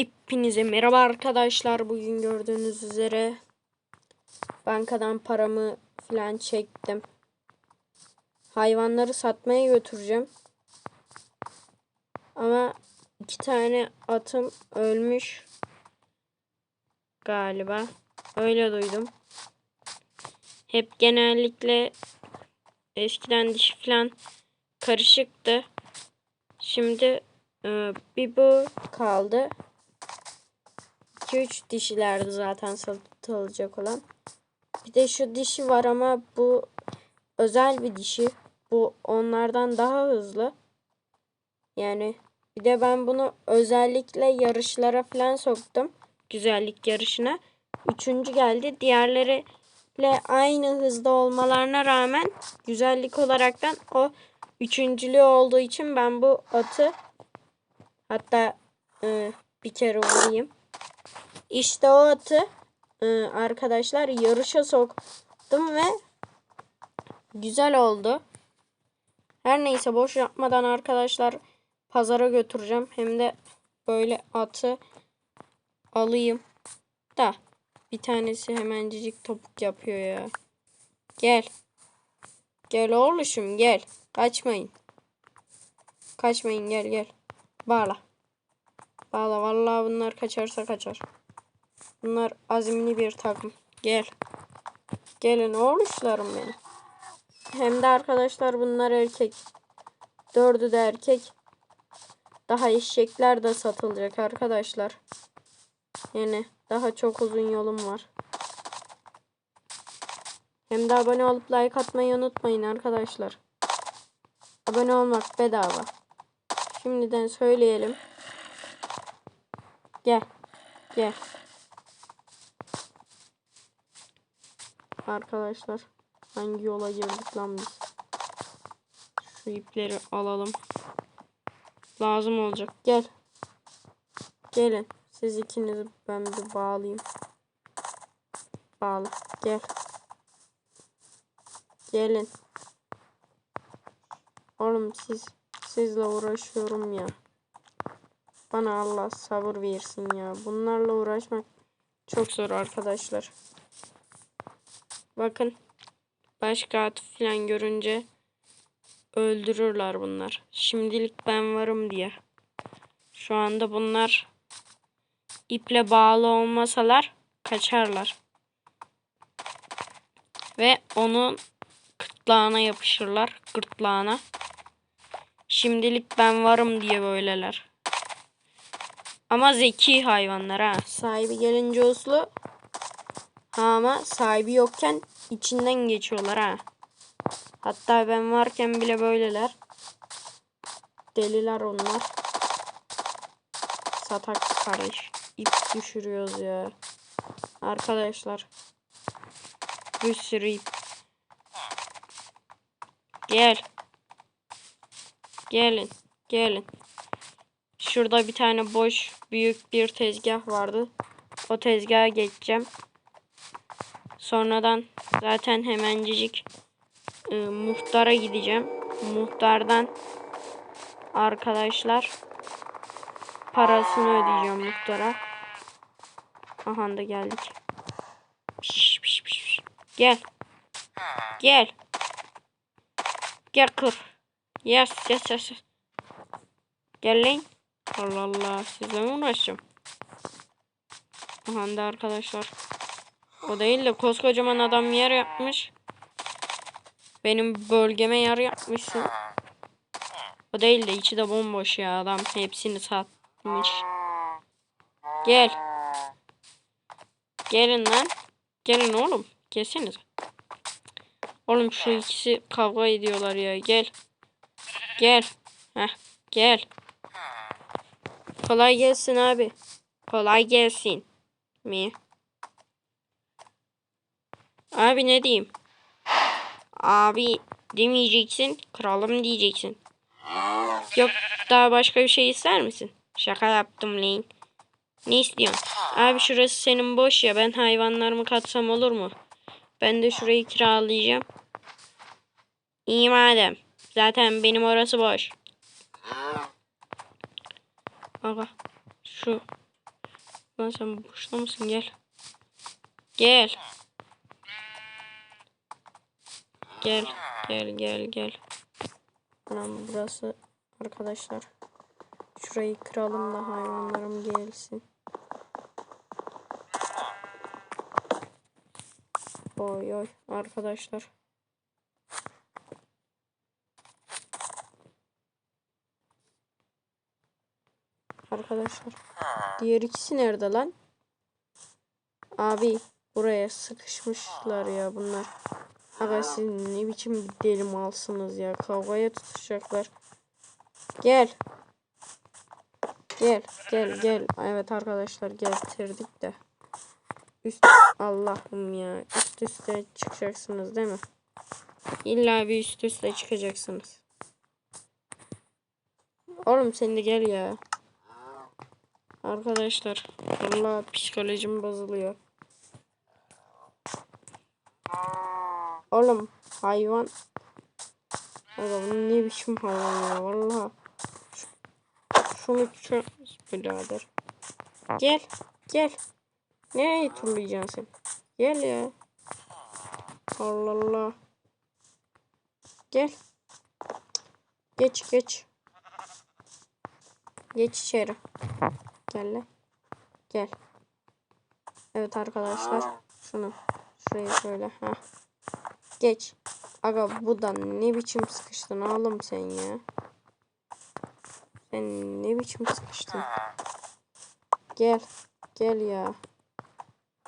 Hepinize merhaba arkadaşlar. Bugün gördüğünüz üzere bankadan paramı filan çektim. Hayvanları satmaya götüreceğim. Ama iki tane atım ölmüş galiba. Öyle duydum. Hep genellikle eskiden dişi falan karışıktı. Şimdi e, bir bu kaldı. 2-3 dişilerdi zaten satılacak olan. Bir de şu dişi var ama bu özel bir dişi. Bu onlardan daha hızlı. Yani bir de ben bunu özellikle yarışlara falan soktum. Güzellik yarışına. Üçüncü geldi. Diğerleriyle aynı hızda olmalarına rağmen güzellik olaraktan o üçüncülüğü olduğu için ben bu atı hatta e, bir kere vurayım. İşte o atı e, arkadaşlar yarışa soktum ve güzel oldu. Her neyse boş yapmadan arkadaşlar pazara götüreceğim. Hem de böyle atı alayım. Da bir tanesi hemencik topuk yapıyor ya. Gel. Gel oğluşum gel. Kaçmayın. Kaçmayın gel gel. Bağla. Bağla vallahi bunlar kaçarsa kaçar. Bunlar azimli bir takım. Gel. Gelin oğluşlarım benim. Hem de arkadaşlar bunlar erkek. Dördü de erkek. Daha eşekler de satılacak arkadaşlar. Yani daha çok uzun yolum var. Hem de abone olup like atmayı unutmayın arkadaşlar. Abone olmak bedava. Şimdiden söyleyelim. Gel. Gel. Arkadaşlar hangi yola girdik lan biz? Şu ipleri alalım. Lazım olacak. Gel. Gelin. Siz ikinizi ben bir bağlayayım. Bağla. Gel. Gelin. Oğlum siz sizle uğraşıyorum ya. Bana Allah sabır versin ya. Bunlarla uğraşmak çok zor arkadaşlar. Bakın. Başka at falan görünce öldürürler bunlar. Şimdilik ben varım diye. Şu anda bunlar iple bağlı olmasalar kaçarlar. Ve onun gırtlağına yapışırlar. Gırtlağına. Şimdilik ben varım diye böyleler. Ama zeki hayvanlar ha. Sahibi gelince uslu. Ama sahibi yokken içinden geçiyorlar ha. Hatta ben varken bile böyleler. Deliler onlar. Satak kardeş. İp düşürüyoruz ya. Arkadaşlar. Bir sürü ip. Gel. Gelin. Gelin. Şurada bir tane boş büyük bir tezgah vardı. O tezgaha geçeceğim. Sonradan zaten hemencik e, muhtara gideceğim. Muhtardan arkadaşlar parasını ödeyeceğim muhtara. Aha da geldik. Piş, piş, piş. Gel. Gel. Gel kır. Yes yes yes. Gel lan. Allah Allah. Sizle mi uğraşacağım? Aha da arkadaşlar. O değil de koskocaman adam yer yapmış. Benim bölgeme yer yapmışsın. O değil de içi de bomboş ya adam hepsini satmış. Gel. Gelin lan. Gelin oğlum. Gelsenize. Oğlum şu ikisi kavga ediyorlar ya. Gel. Gel. Heh. Gel. Kolay gelsin abi. Kolay gelsin. Mi? Abi ne diyeyim? Abi demeyeceksin. Kralım diyeceksin. Yok daha başka bir şey ister misin? Şaka yaptım Lane. Ne istiyorsun? Abi şurası senin boş ya. Ben hayvanlarımı katsam olur mu? Ben de şurayı kiralayacağım. İyi madem. Zaten benim orası boş. Aga şu Lan sen boşta mısın? Gel. Gel. Gel. Gel gel gel. Anam burası arkadaşlar. Şurayı kıralım da hayvanlarım gelsin. Oy oy arkadaşlar. Arkadaşlar. Diğer ikisi nerede lan? Abi buraya sıkışmışlar ya bunlar. Aga siz ne biçim bir deli malsınız ya. Kavgaya tutuşacaklar. Gel. Gel gel gel. Evet arkadaşlar getirdik de. Üst Allah'ım ya. Üst üste çıkacaksınız değil mi? İlla bir üst üste çıkacaksınız. Oğlum sen de gel ya. Arkadaşlar vallahi psikolojim bozuluyor. Oğlum hayvan. Oğlum ne biçim hayvan ya vallahi. Şunu çöz birader. Gel gel. Nereye turlayacaksın sen? Gel ya. Allah Allah. Gel. Geç geç. Geç içeri. Gel lan. Gel. Evet arkadaşlar. Şunu. Şurayı şöyle. ha. Geç. Aga bu da ne biçim sıkıştın oğlum sen ya. Sen ne biçim sıkıştın. Gel. Gel ya.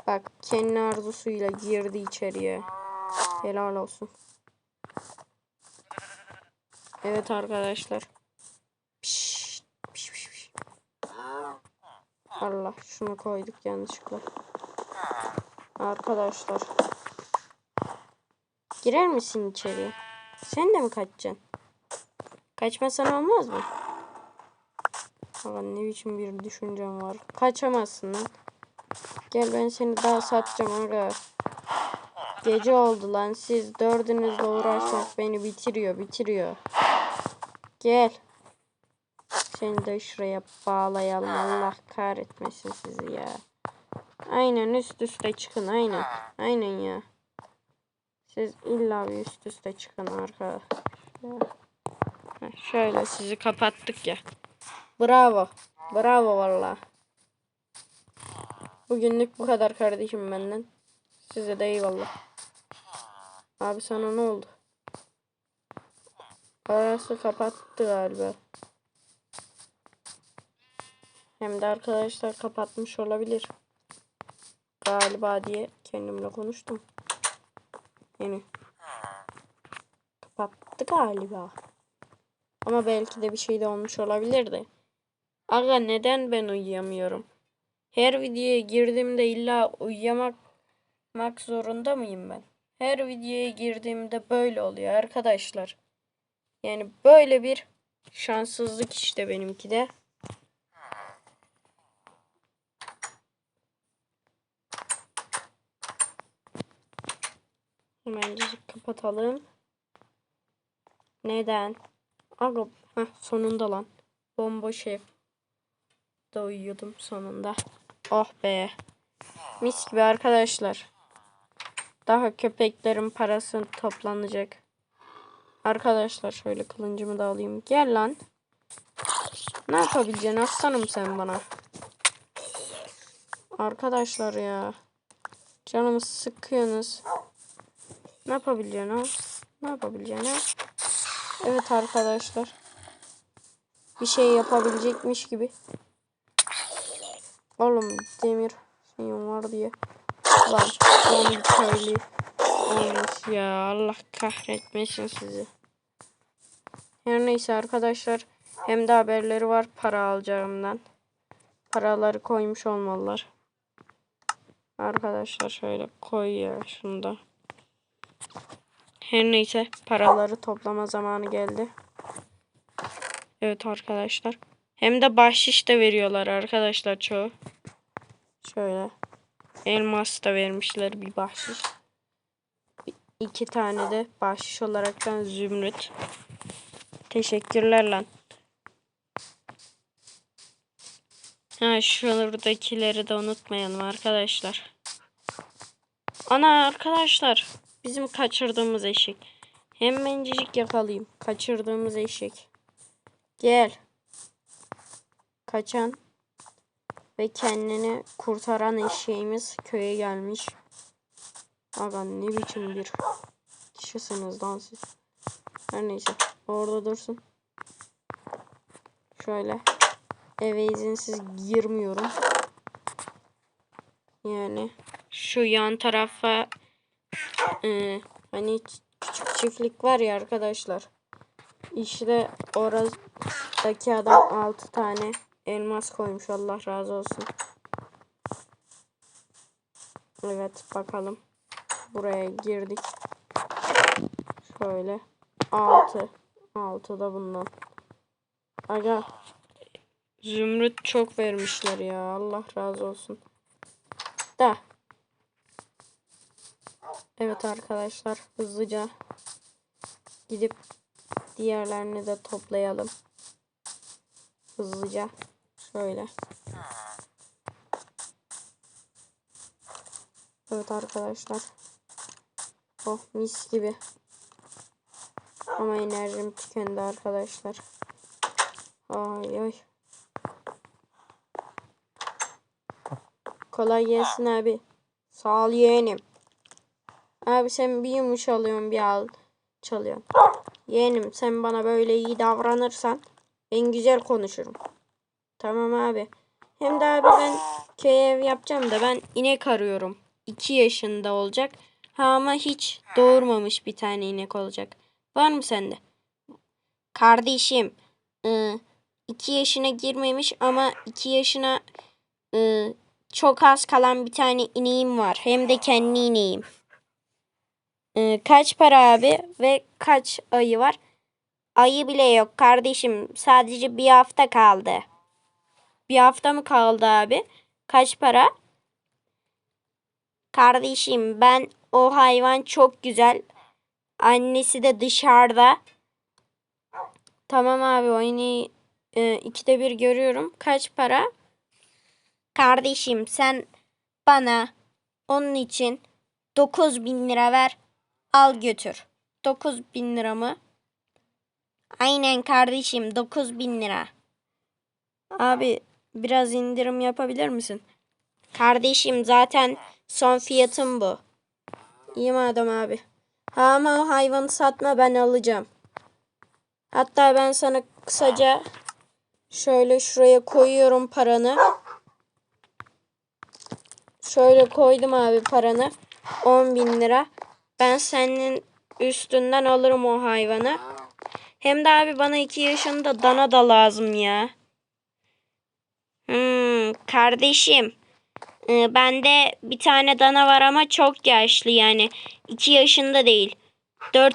Bak kendi arzusuyla girdi içeriye. Helal olsun. Evet arkadaşlar. Pişt, piş, piş, piş. Allah şunu koyduk yanlışlıkla. Arkadaşlar. Girer misin içeriye? Sen de mi kaçacaksın? Kaçmasan olmaz mı? Aga ne biçim bir düşüncem var. Kaçamazsın lan. Gel ben seni daha satacağım aga. Gece oldu lan siz dördünüzle uğraşmak beni bitiriyor bitiriyor. Gel. Seni de şuraya bağlayalım Allah kahretmesin sizi ya. Aynen üst üste çıkın aynen. Aynen ya. Siz illa bir üst üste çıkın arkadaşlar. Şöyle sizi kapattık ya. Bravo. Bravo valla. Bugünlük bu kadar kardeşim benden. Size de eyvallah. Abi sana ne oldu? Arası kapattı galiba. Hem de arkadaşlar kapatmış olabilir. Galiba diye kendimle konuştum. Yani kapattı galiba. Ama belki de bir şey de olmuş olabilirdi. Aga neden ben uyuyamıyorum? Her videoya girdiğimde illa uyuyamak mak zorunda mıyım ben? Her videoya girdiğimde böyle oluyor arkadaşlar. Yani böyle bir şanssızlık işte benimki de. Hemencik kapatalım. Neden? Aga, heh, sonunda lan. Bomboş ev. Da uyuyordum sonunda. Oh be. Mis gibi arkadaşlar. Daha köpeklerin parası toplanacak. Arkadaşlar şöyle kılıncımı da alayım. Gel lan. Ne yapabileceksin aslanım sen bana? Arkadaşlar ya. Canımı sıkıyorsunuz. Ne yapabileceksin ha? Ne yapabileceksin ha? Evet arkadaşlar. Bir şey yapabilecekmiş gibi. Oğlum demir şeyim var diye. Lan lan köylü olmuş ya. Allah kahretmesin sizi. Her neyse arkadaşlar. Hem de haberleri var para alacağımdan. Paraları koymuş olmalılar. Arkadaşlar şöyle koy ya şunu da. Her neyse paraları toplama zamanı geldi. Evet arkadaşlar. Hem de bahşiş de veriyorlar arkadaşlar çoğu. Şöyle. Elmas da vermişler bir bahşiş. İki tane de bahşiş olaraktan zümrüt. Teşekkürler lan. Ha şuradakileri de unutmayalım arkadaşlar. Ana arkadaşlar bizim kaçırdığımız eşek. Hemencik yakalayayım. Kaçırdığımız eşek. Gel. Kaçan ve kendini kurtaran eşeğimiz köye gelmiş. Aga ne biçim bir kişisiniz lan siz. Her neyse orada dursun. Şöyle eve izinsiz girmiyorum. Yani şu yan tarafa e, hani küçük çiftlik var ya arkadaşlar. İşte oradaki adam 6 tane elmas koymuş Allah razı olsun. Evet bakalım. Buraya girdik. Şöyle 6 6 da bundan. Aga Zümrüt çok vermişler ya. Allah razı olsun. Da. Evet arkadaşlar hızlıca gidip diğerlerini de toplayalım. Hızlıca şöyle. Evet arkadaşlar. Oh mis gibi. Ama enerjim tükendi arkadaşlar. Ay ay. Kolay gelsin abi. Sağ ol yeğenim. Abi sen bir yumuş bir al çalıyorsun. Yeğenim sen bana böyle iyi davranırsan ben güzel konuşurum. Tamam abi. Hem de abi ben köy ev yapacağım da ben inek arıyorum. 2 yaşında olacak. Ha ama hiç doğurmamış bir tane inek olacak. Var mı sende? Kardeşim. 2 yaşına girmemiş ama 2 yaşına ıı, çok az kalan bir tane ineğim var. Hem de kendi ineğim. Ee, kaç para abi ve kaç ayı var? Ayı bile yok kardeşim. Sadece bir hafta kaldı. Bir hafta mı kaldı abi? Kaç para? Kardeşim ben o hayvan çok güzel. Annesi de dışarıda. Tamam abi oyunu e, ikide bir görüyorum. Kaç para? Kardeşim sen bana onun için 9 bin lira ver. Al götür. 9 bin lira mı? Aynen kardeşim 9 bin lira. Abi biraz indirim yapabilir misin? Kardeşim zaten son fiyatım bu. İyi madem abi. Ha ama o hayvanı satma ben alacağım. Hatta ben sana kısaca şöyle şuraya koyuyorum paranı. Şöyle koydum abi paranı. 10 bin lira. Ben senin üstünden alırım o hayvanı. Hem de abi bana 2 yaşında dana da lazım ya. Hmm, kardeşim. Ee, bende bir tane dana var ama çok yaşlı yani. 2 yaşında değil. 4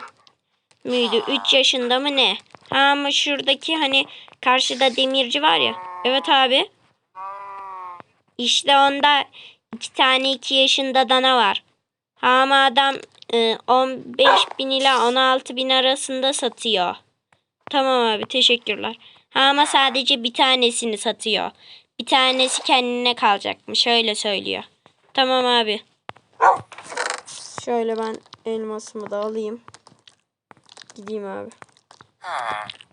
müydü? 3 yaşında mı ne? Ha, ama şuradaki hani karşıda demirci var ya. Evet abi. İşte onda iki tane 2 yaşında dana var. Ha, ama adam 15 bin ile 16 bin arasında satıyor. Tamam abi teşekkürler. Ha, ama sadece bir tanesini satıyor. Bir tanesi kendine kalacakmış öyle söylüyor. Tamam abi. Şöyle ben elmasımı da alayım. Gideyim abi.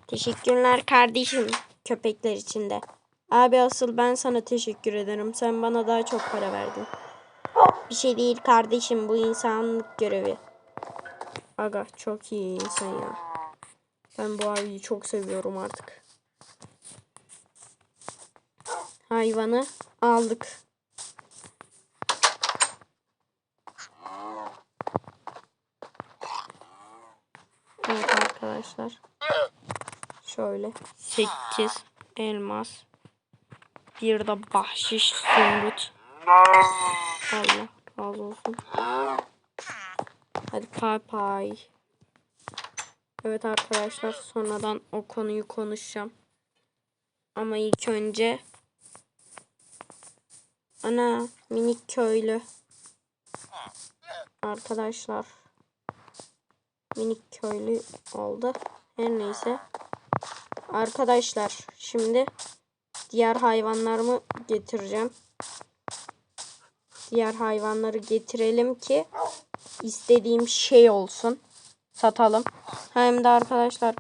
Teşekkürler kardeşim köpekler içinde. Abi asıl ben sana teşekkür ederim. Sen bana daha çok para verdin. Bir şey değil kardeşim bu insanlık görevi. Aga çok iyi insan ya. Ben bu abiyi çok seviyorum artık. Hayvanı aldık. Evet arkadaşlar. Şöyle 8 elmas. Bir de bahşiş zümrüt. Allah razı olsun. Hadi pay pay. Evet arkadaşlar sonradan o konuyu konuşacağım. Ama ilk önce ana minik köylü arkadaşlar minik köylü oldu. Her neyse. Arkadaşlar şimdi diğer hayvanlarımı getireceğim. Diğer hayvanları getirelim ki istediğim şey olsun. Satalım. Hem de arkadaşlar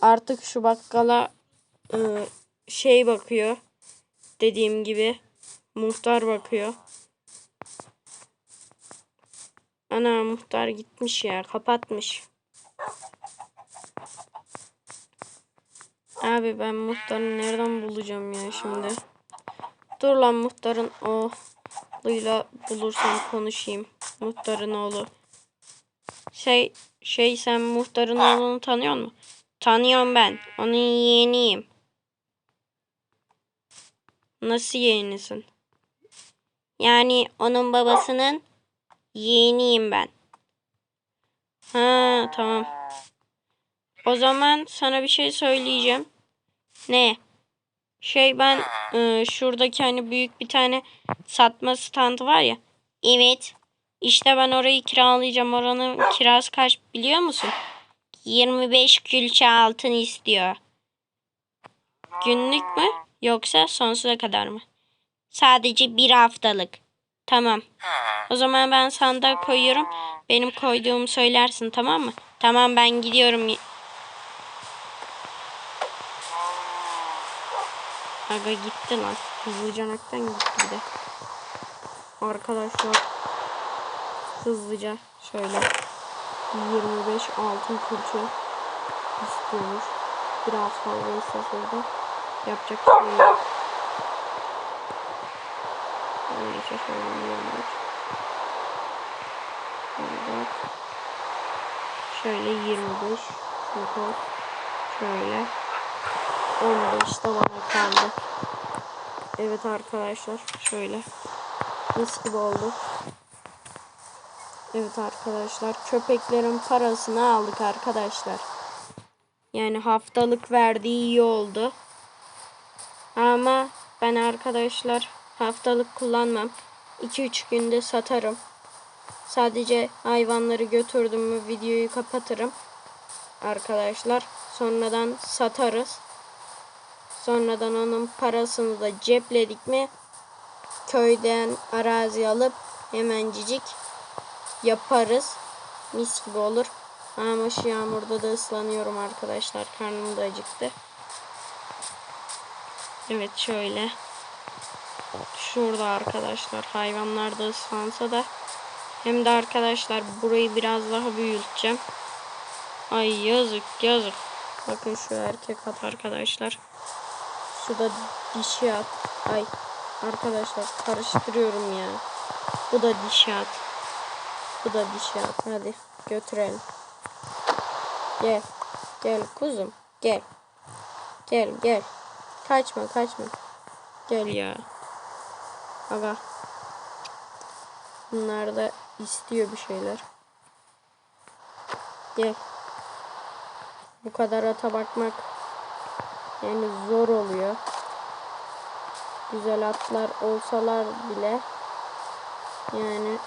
artık şu bakkala e, şey bakıyor. Dediğim gibi muhtar bakıyor. Ana muhtar gitmiş ya kapatmış. Abi ben muhtarı nereden bulacağım ya şimdi? Dur lan muhtarın oğluyla bulursam konuşayım. Muhtarın oğlu. Şey şey sen muhtarın oğlunu tanıyor musun? Tanıyorum ben. Onun yeğeniyim. Nasıl yeğenisin? Yani onun babasının yeğeniyim ben. Ha tamam. O zaman sana bir şey söyleyeceğim. Ne? Şey ben e, şuradaki hani büyük bir tane satma standı var ya. Evet. İşte ben orayı kiralayacağım. Oranın kirası kaç biliyor musun? 25 külçe altın istiyor. Günlük mü yoksa sonsuza kadar mı? Sadece bir haftalık. Tamam. O zaman ben sandığa koyuyorum. Benim koyduğumu söylersin tamam mı? Tamam ben gidiyorum. Aga gitti lan. Hızlıcanaktan gitti bir de. Arkadaşlar hızlıca şöyle 25 altın külçe istiyormuş. Biraz fazla orada yapacak bir şey yok. Neyse şöyle 25 24 şöyle 25 şöyle şöyle 15 de bana kaldı. Evet arkadaşlar şöyle mis gibi oldu. Evet arkadaşlar köpeklerin parasını aldık arkadaşlar. Yani haftalık verdiği iyi oldu. Ama ben arkadaşlar haftalık kullanmam. 2-3 günde satarım. Sadece hayvanları götürdüm mü videoyu kapatırım. Arkadaşlar sonradan satarız. Sonradan onun parasını da cepledik mi köyden arazi alıp hemencik yaparız. Mis gibi olur. Ama şu yağmurda da ıslanıyorum arkadaşlar. Karnım da acıktı. Evet şöyle. Şurada arkadaşlar hayvanlar da ıslansa da hem de arkadaşlar burayı biraz daha büyüteceğim. Ay yazık yazık. Bakın şu erkek at arkadaşlar. Şu da dişi at. Ay arkadaşlar karıştırıyorum ya. Bu da dişi at. Bu da dişi at. Hadi götürelim. Gel. Gel kuzum. Gel. Gel gel. Kaçma kaçma. Gel ya. Aga. Bunlar da istiyor bir şeyler. Gel. Bu kadar ata bakmak yani zor oluyor. Güzel atlar olsalar bile yani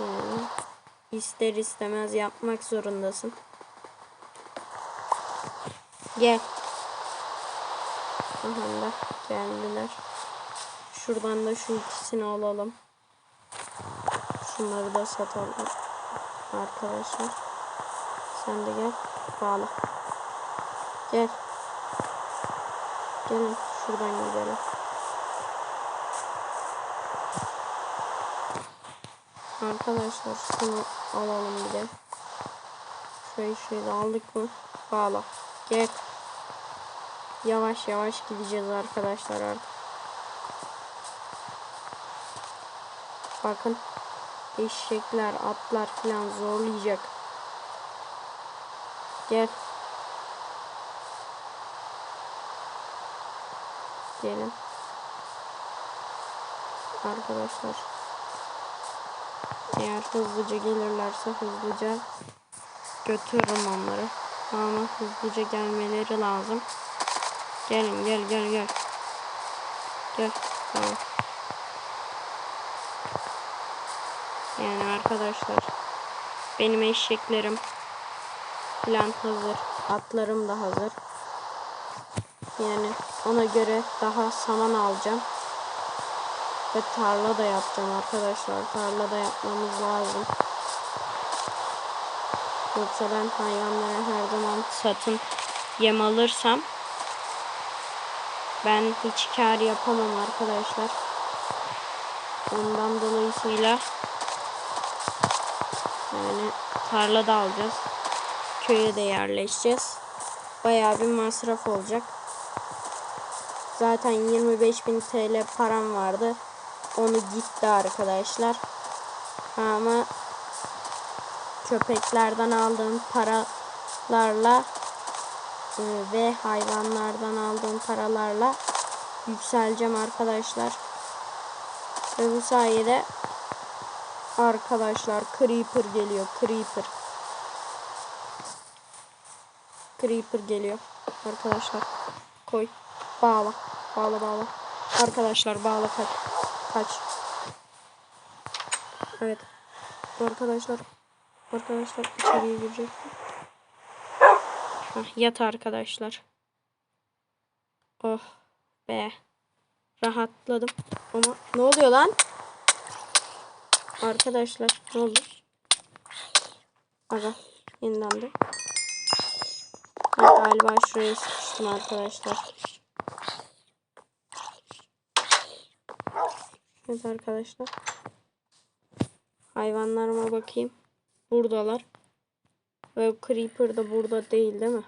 yani ister istemez yapmak zorundasın. Gel. Aha da geldiler. Şuradan da şu ikisini alalım. Şunları da satalım. Arkadaşlar. Sen de gel. Bağla. Gel. Gelin şuradan gidelim. Arkadaşlar şunu alalım bir de. Şöyle şöyle aldık mı? Bağla. Gel. Yavaş yavaş gideceğiz arkadaşlar artık. Bakın. Eşekler, atlar falan zorlayacak. Gel. Gelin. Arkadaşlar. Eğer hızlıca gelirlerse hızlıca götürürüm onları. Ama hızlıca gelmeleri lazım. Gelin gel gel gel. Gel. Tamam. Yani arkadaşlar benim eşeklerim plan hazır. Atlarım da hazır. Yani ona göre daha saman alacağım. Ve tarla da yapacağım arkadaşlar. Tarla da yapmamız lazım. Yoksa ben hayvanlara her zaman satın yem alırsam ben hiç kar yapamam arkadaşlar. Ondan dolayısıyla yani tarla da alacağız. Köye de yerleşeceğiz. Bayağı bir masraf olacak. Zaten 25.000 TL param vardı. Onu gitti arkadaşlar. Ama köpeklerden aldığım paralarla e, ve hayvanlardan aldığım paralarla yükseleceğim arkadaşlar. Ve bu sayede arkadaşlar Creeper geliyor. Creeper. Creeper geliyor. Arkadaşlar koy. Bağla. Bağla bağla. Arkadaşlar bağla kaç. Kaç. Evet. Arkadaşlar. Arkadaşlar içeriye girecek. Hah, yat arkadaşlar. Oh be. Rahatladım. Ama ne oluyor lan? Arkadaşlar ne oldu? Aga yenilendi. Galiba şuraya sıkıştım arkadaşlar. Evet arkadaşlar. Hayvanlarıma bakayım. Buradalar. Ve Creeper da burada değil değil mi?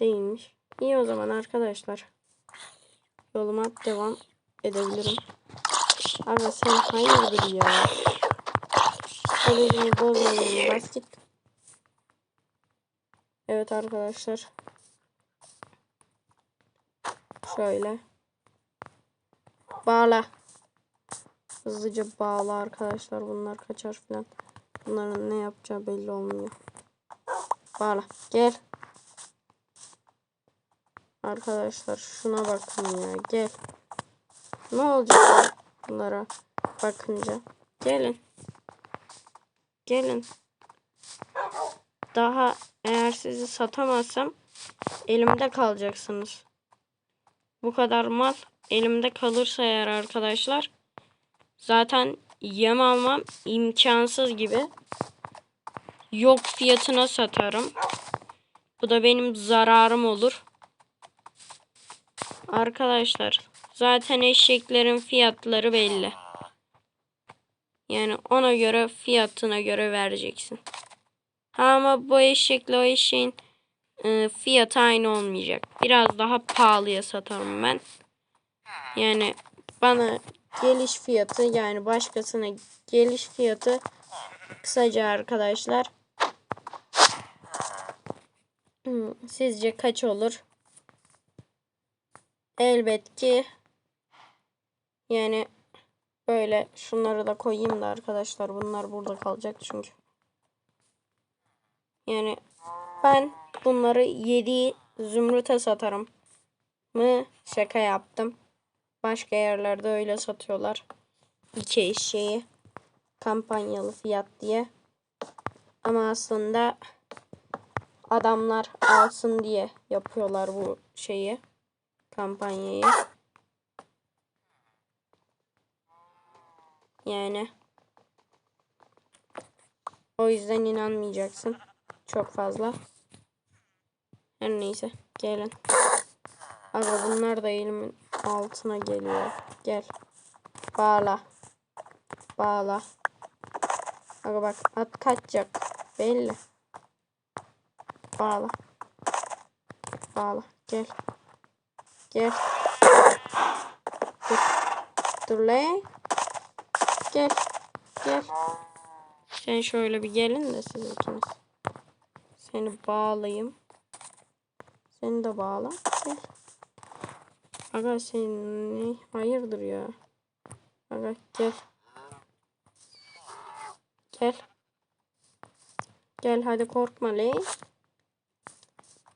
Değilmiş. İyi o zaman arkadaşlar. Yoluma devam edebilirim. Abi sen hayırdır ya? Kolejimi bozmayalım. Bas. Evet arkadaşlar. Şöyle. Bağla. Hızlıca bağla arkadaşlar. Bunlar kaçar falan. Bunların ne yapacağı belli olmuyor. Bağla. Gel. Arkadaşlar şuna bakın ya. Gel. Ne olacak bunlara bakınca? Gelin. Gelin. Daha eğer sizi satamazsam elimde kalacaksınız. Bu kadar mal elimde kalırsa eğer arkadaşlar zaten yem almam imkansız gibi. Yok fiyatına satarım. Bu da benim zararım olur. Arkadaşlar zaten eşeklerin fiyatları belli. Yani ona göre fiyatına göre vereceksin. Ama bu eşekle o eşeğin e, fiyatı aynı olmayacak. Biraz daha pahalıya satarım ben. Yani bana geliş fiyatı yani başkasına geliş fiyatı kısaca arkadaşlar hmm, sizce kaç olur? Elbet ki yani böyle şunları da koyayım da arkadaşlar bunlar burada kalacak çünkü. Yani ben bunları 7 zümrüte satarım mı? Şaka yaptım. Başka yerlerde öyle satıyorlar. İki eşeği kampanyalı fiyat diye. Ama aslında adamlar alsın diye yapıyorlar bu şeyi. Kampanyayı. Yani o yüzden inanmayacaksın. Çok fazla. Her neyse. Gelin. Aga bunlar da elimin altına geliyor. Gel. Bağla. Bağla. Aga bak at kaçacak. Belli. Bağla. Bağla. Gel. Gel. Dur. Dur lan. Gel. Gel. Sen şöyle bir gelin de siz ikiniz. Seni bağlayayım. Seni de bağla. Aga sen ne? Hayırdır ya? Aga gel. Gel. Gel hadi korkma ley.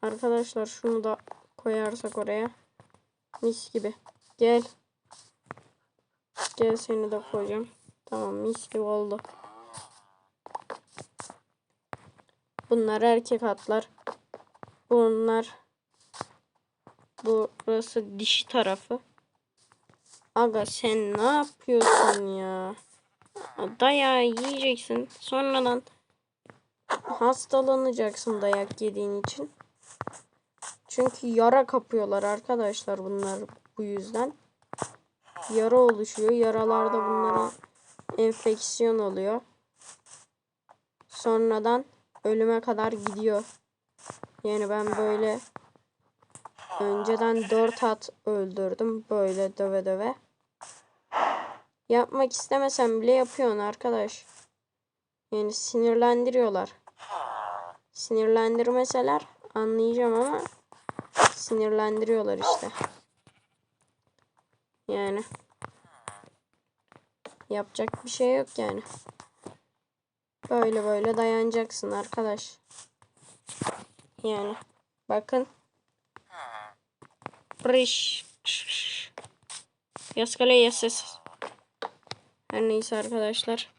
Arkadaşlar şunu da koyarsak oraya. Mis gibi. Gel. Gel seni de koyacağım. Tamam mis gibi oldu. Bunlar erkek atlar. Bunlar burası dişi tarafı. Aga sen ne yapıyorsun ya? Dayağı yiyeceksin. Sonradan hastalanacaksın dayak yediğin için. Çünkü yara kapıyorlar arkadaşlar bunlar bu yüzden. Yara oluşuyor. Yaralarda bunlara enfeksiyon oluyor. Sonradan ölüme kadar gidiyor. Yani ben böyle önceden 4 at öldürdüm böyle döve döve. Yapmak istemesem bile yapıyorsun arkadaş. Yani sinirlendiriyorlar. Sinirlendirmeseler anlayacağım ama sinirlendiriyorlar işte. Yani yapacak bir şey yok yani. Böyle böyle dayanacaksın arkadaş. Yani bakın. Priş. Yaskale yases. Her neyse arkadaşlar.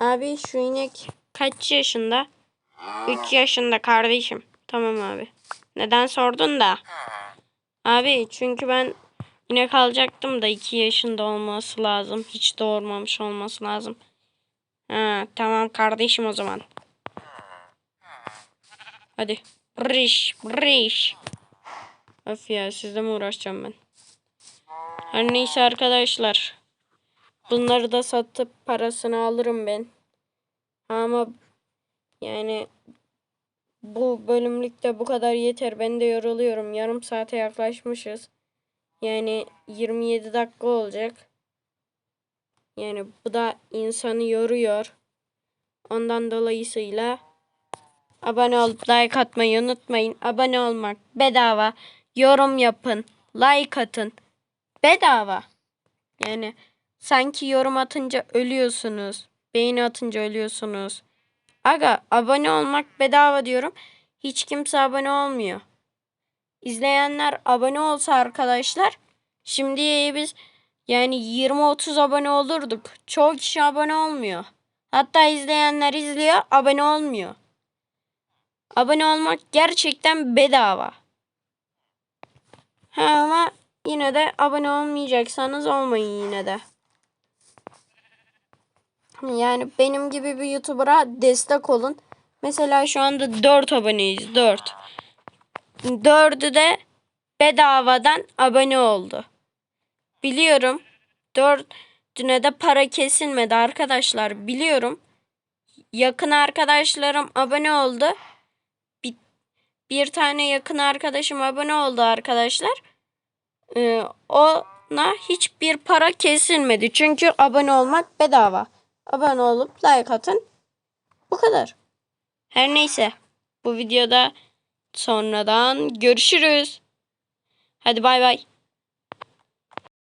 Abi şu inek kaç yaşında? 3 yaşında kardeşim. Tamam abi. Neden sordun da? Abi çünkü ben inek alacaktım da 2 yaşında olması lazım. Hiç doğurmamış olması lazım. Ha, tamam kardeşim o zaman. Hadi. Brış, brış. Of ya sizle mi uğraşacağım ben? Her neyse arkadaşlar. Bunları da satıp parasını alırım ben. Ama yani bu bölümlükte bu kadar yeter. Ben de yoruluyorum. Yarım saate yaklaşmışız. Yani 27 dakika olacak. Yani bu da insanı yoruyor. Ondan dolayısıyla abone olup like atmayı unutmayın. Abone olmak bedava. Yorum yapın. Like atın. Bedava. Yani sanki yorum atınca ölüyorsunuz. Beğeni atınca ölüyorsunuz. Aga abone olmak bedava diyorum. Hiç kimse abone olmuyor. İzleyenler abone olsa arkadaşlar şimdi biz yani 20-30 abone olurduk. Çoğu kişi abone olmuyor. Hatta izleyenler izliyor abone olmuyor. Abone olmak gerçekten bedava. Ha ama yine de abone olmayacaksanız olmayın yine de. Yani benim gibi bir YouTuber'a destek olun. Mesela şu anda 4 aboneyiz. 4. 4'ü de bedavadan abone oldu. Biliyorum. 4'üne de para kesilmedi arkadaşlar. Biliyorum. Yakın arkadaşlarım abone oldu. Bir, bir tane yakın arkadaşım abone oldu arkadaşlar. Ee, ona hiçbir para kesilmedi. Çünkü abone olmak bedava. Abone olup like atın. Bu kadar. Her neyse. Bu videoda sonradan görüşürüz. Hadi bay bay.